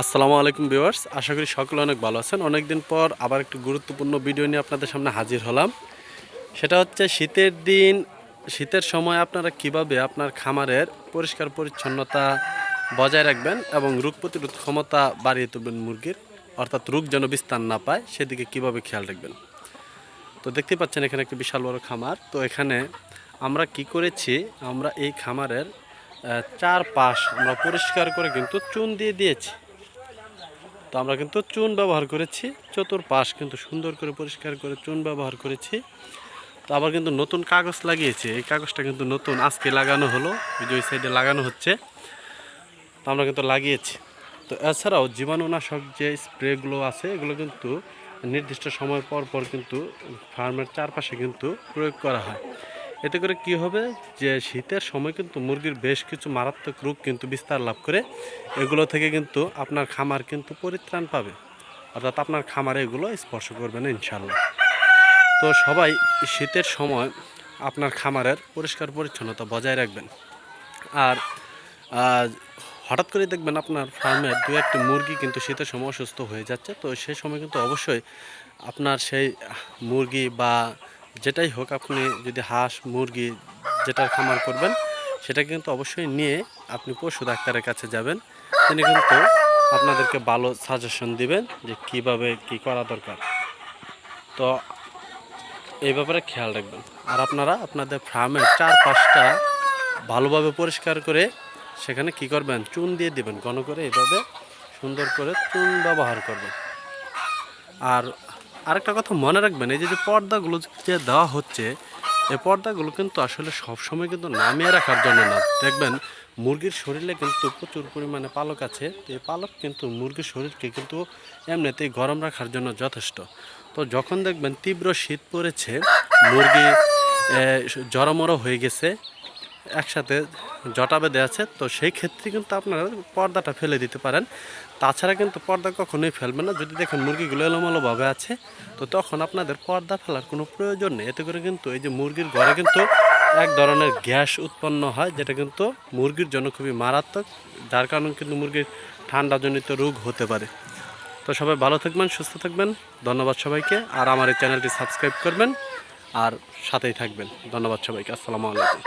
আসসালামু আলাইকুম ভিউয়ার্স আশা করি সকলে অনেক ভালো আছেন। অনেকদিন পর আবার একটি গুরুত্বপূর্ণ ভিডিও নিয়ে আপনাদের সামনে হাজির হলাম। সেটা হচ্ছে শীতের দিন শীতের সময় আপনারা কীভাবে আপনার খামারের পরিষ্কার পরিচ্ছন্নতা বজায় রাখবেন এবং রোগ প্রতিরোধ ক্ষমতা বাড়িয়ে তুলবেন মুরগির অর্থাৎ রোগ যেন বিস্তার না পায় সেদিকে কীভাবে খেয়াল রাখবেন? তো দেখতে পাচ্ছেন এখানে একটি বিশাল বড় খামার। তো এখানে আমরা কি করেছি আমরা এই খামারের আহ, চার পাশ আমরা পরিষ্কার করে কিন্তু চুন দিয়ে দিয়েছি। আমরা কিন্তু চুন ব্যবহার করেছি, চতুর্পাশ কিন্তু সুন্দর করে পরিষ্কার করে চুন ব্যবহার করেছি। তো আবার কিন্তু নতুন কাগজ লাগিয়েছি, এই কাগজটা কিন্তু নতুন, আজকে লাগানো হলো ওই সাইডে লাগানো হচ্ছে। তো আমরা কিন্তু লাগিয়েছি। তো এছাড়াও জীবাণুনাশক যে স্প্রেগুলো আছে, এগুলো কিন্তু নির্দিষ্ট সময় পর পর কিন্তু ফার্মের চারপাশে কিন্তু প্রয়োগ করা হয়। এতে করে কি হবে যে শীতের সময় কিন্তু মুরগির বেশ কিছু মারাত্মক রোগ কিন্তু বিস্তার লাভ করে। এগুলো থেকে কিন্তু আপনার খামার কিন্তু পরিত্রাণ পাবে। অর্থাৎ আপনার খামারে এগুলো স্পর্শ করবে না ইনশাল্লাহ তো সবাই শীতের সময় আপনার খামারের পরিষ্কার পরিচ্ছন্নতা বজায় রাখবেন। আর হঠাৎ করে দেখবেন আপনার ফার্মের দু একটি মুরগি কিন্তু শীতের সময় অসুস্থ হয়ে যাচ্ছে। তো সেই সময় কিন্তু অবশ্যই আপনার সেই মুরগি বা যেটাই হোক আপনি যদি হাঁস, মুরগি যেটার খামার করবেন, সেটা কিন্তু অবশ্যই নিয়ে আপনি পশু ডাক্তারের কাছে যাবেন। তিনি কিন্তু আপনাদেরকে ভালো সাজেশন দিবেন যে কীভাবে কি করা দরকার। তো এই ব্যাপারে খেয়াল রাখবেন। আর আপনারা আপনাদের ফার্মের চার পাঁচটা ভালোভাবে পরিষ্কার করে সেখানে কি করবেন? চুন দিয়ে দিবেন। ঘন করে এইভাবে সুন্দর করে চুন ব্যবহার করবেন। আর আরেকটা কথা মনে রাখবেন, এই যে পর্দাগুলো যে দেওয়া হচ্ছে, এই পর্দাগুলো কিন্তু আসলে সবসময় কিন্তু নামিয়ে রাখার জন্য না। দেখবেন, মুরগির শরীরে কিন্তু প্রচুর পরিমাণে পালক আছে এই পালক কিন্তু মুরগির শরীরকে কিন্তু এমনিতেই গরম রাখার জন্য যথেষ্ট। তো যখন দেখবেন তীব্র শীত পড়েছে, মুরগি জড়মড়ো হয়ে গেছে, একসাথে জটা বেঁধে আছে, তো সেই ক্ষেত্রে কিন্তু আপনারা পর্দাটা ফেলে দিতে পারেন। তাছাড়া কিন্তু পর্দা কখনোই ফেলবেন না। যদি দেখেন মুরগিগুলো এলোমেলোভাবে আছে, তো তখন আপনাদের পর্দা ফেলার কোনো প্রয়োজন নেই। এতে করে কিন্তু এই যে মুরগির ঘরে কিন্তু এক ধরনের গ্যাস উৎপন্ন হয়, যেটা কিন্তু মুরগির জন্য খুবই মারাত্মক, যার কারণে কিন্তু মুরগির ঠান্ডাজনিত রোগ হতে পারে। তো সবাই ভালো থাকবেন, সুস্থ থাকবেন। ধন্যবাদ সবাইকে। আর আমার এই চ্যানেলটি সাবস্ক্রাইব করবেন, আর সাথেই থাকবেন। ধন্যবাদ সবাইকে। আসসালামু আলাইকুম।